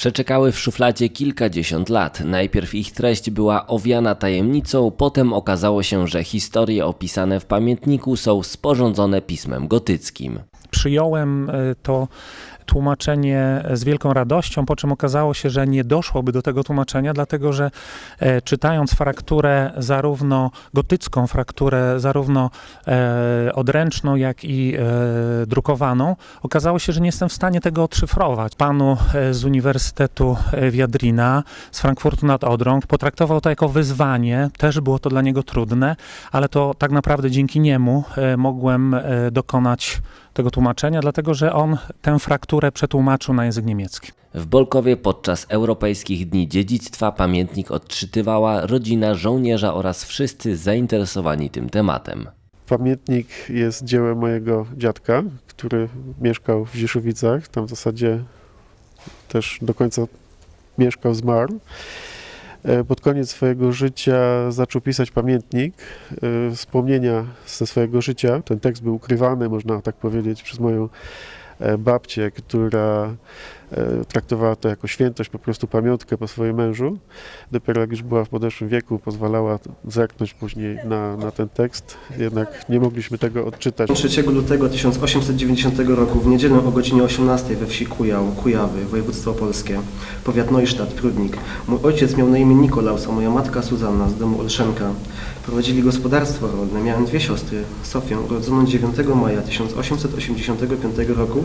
Przeczekały w szufladzie kilkadziesiąt lat. Najpierw ich treść była owiana tajemnicą, potem okazało się, że historie opisane w pamiętniku są sporządzone pismem gotyckim. Przyjąłem e, to tłumaczenie z wielką radością, po czym okazało się, że nie doszłoby do tego tłumaczenia, dlatego że e, czytając frakturę zarówno gotycką, frakturę zarówno e, odręczną, jak i e, drukowaną, okazało się, że nie jestem w stanie tego odszyfrować. Panu e, z Uniwersytetu e, Wiadrina, z Frankfurtu nad Odrą, potraktował to jako wyzwanie, też było to dla niego trudne, ale to tak naprawdę dzięki niemu e, mogłem dokonać tego tłumaczenia, dlatego że on tę frakturę przetłumaczył na język niemiecki. W Bolkowie podczas Europejskich Dni Dziedzictwa pamiętnik odczytywała rodzina żołnierza oraz wszyscy zainteresowani tym tematem. Pamiętnik jest dziełem mojego dziadka, który mieszkał w Ziszowicach. Tam w zasadzie też do końca mieszkał, zmarł. E, Pod koniec swojego życia zaczął pisać pamiętnik, e, wspomnienia ze swojego życia. Ten tekst był ukrywany, można tak powiedzieć, przez moją babcię, która e, traktowała to jako świętość, po prostu pamiątkę po swoim mężu. Dopiero jak już była w podeszłym wieku, pozwalała zerknąć później na, na ten tekst. Jednak nie mogliśmy tego odczytać. 3 lutego 1890 roku w niedzielę o godzinie 18 we wsi Kujał, Kujawy, województwo polskie, powiat Neustadt, Prudnik. Mój ojciec miał na imię Nikolaus, a moja matka Suzanna z domu Olszenka. Prowadzili gospodarstwo rolne. Miałem dwie siostry, Sofię urodzoną 9 maja 1885 roku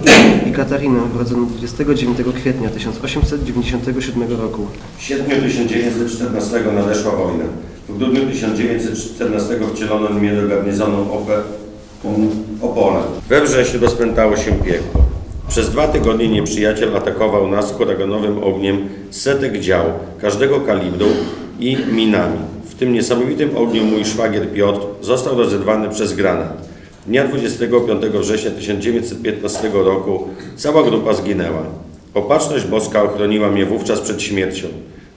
i Katarinę urodzoną 29 kwietnia 1897 roku. W sierpniu 1914 nadeszła wojna. W grudniu 1914 wcielono mnie do garnizonu Ope, Opola. We wrześniu rozpętało się piekło. Przez dwa tygodnie nieprzyjaciel atakował nas huraganowym ogniem setek dział, każdego kalibru i minami. W tym niesamowitym ogniu mój szwagier Piotr został rozerwany przez granat. Dnia 25 września 1915 roku cała grupa zginęła. Opatrzność boska ochroniła mnie wówczas przed śmiercią.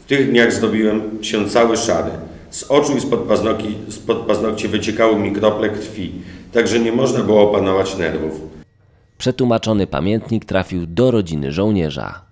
W tych dniach zdobiłem się cały szary. Z oczu i spod paznokci, spod paznokci wyciekały mi krople krwi, także nie można było opanować nerwów. Przetłumaczony pamiętnik trafił do rodziny żołnierza.